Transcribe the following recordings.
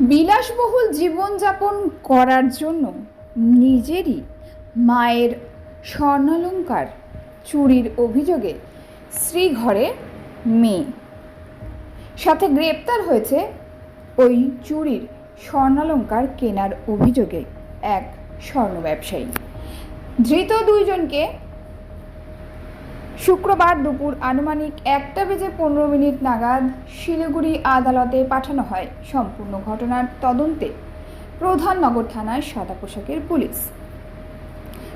বিলাসবহুল জীবনযাপন করার জন্য নিজেরই মায়ের স্বর্ণালঙ্কার চুরির অভিযোগে শ্রীঘরে মেয়ে। সাথে গ্রেপ্তার হয়েছে ওই চুরির স্বর্ণালঙ্কার কেনার অভিযোগে এক স্বর্ণ ব্যবসায়ী। ধৃত দুইজনকে শুক্রবার দুপুর আনুমানিক একটা বেজে পনেরো মিনিট নাগাদ শিলিগুড়ি আদালতে পাঠানো হয় সম্পূর্ণ ঘটনার তদন্তে। প্রধান নগর থানার সাদা পোশাকের পুলিশ।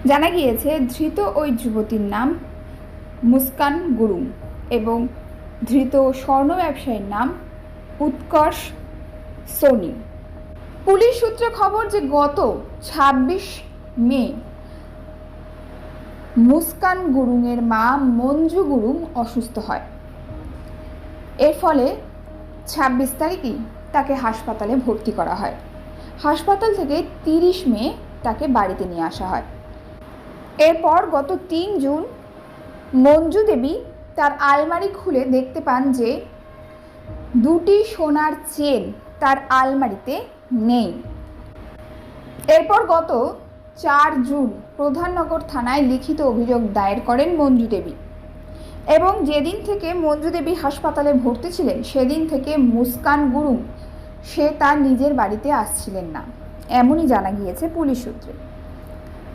জানা গিয়েছে, ধৃত ওই যুবতীর নাম মুস্কান গুরুং এবং ধৃত স্বর্ণ ব্যবসায়ীর নাম উৎকর্ষ সোনি। পুলিশ সূত্রে খবর যে গত ছাব্বিশ মে মুস্কান গুরুংয়ের মা মঞ্জু গুরুং অসুস্থ হয়। এর ফলে ছাব্বিশ তারিখই তাকে হাসপাতালে ভর্তি করা হয়। হাসপাতাল থেকে তিরিশ মে তাকে বাড়িতে নিয়ে আসা হয়। এরপর গত তিন জুন মঞ্জু দেবী তার আলমারি খুলে দেখতে পান যে দুটি সোনার চেন তার আলমারিতে নেই। এরপর গত চার জুন প্রধাননগর থানায় লিখিত অভিযোগ দায়ের করেন মঞ্জু দেবী। এবং যেদিন থেকে মঞ্জু দেবী হাসপাতালে ভর্তি ছিলেন, সেদিন থেকে মুস্কান গুরুং, সে তার নিজের বাড়িতে আসছিলেন না। এমনই জানা গিয়েছে পুলিশ সূত্রে।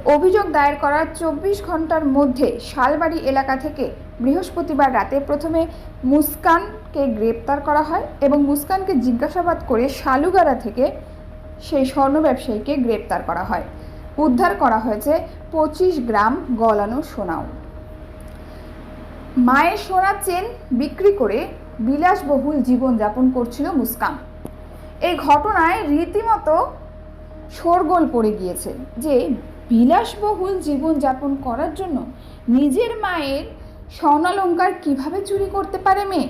অভিযোগ দায়ের করার চব্বিশ ঘণ্টার মধ্যে শালবাড়ি এলাকা থেকে বৃহস্পতিবার রাতে প্রথমে মুস্কানকে গ্রেপ্তার করা হয় এবং মুস্কানকে জিজ্ঞাসাবাদ করে শালুগাড়া থেকে সেই স্বর্ণ ব্যবসায়ীকে গ্রেপ্তার করা হয়। উদ্ধার করা হয়েছে পঁচিশ গ্রাম গলানো সোনাও। মায়ের সোনার চেন বিক্রি করে বিলাসবহুল জীবনযাপন করছিল মুস্কান। এই ঘটনায় রীতিমতো শোরগোল পড়ে গিয়েছে যে বিলাসবহুল জীবনযাপন করার জন্য নিজের মায়ের স্বর্ণালঙ্কার কীভাবে চুরি করতে পারে মেয়ে?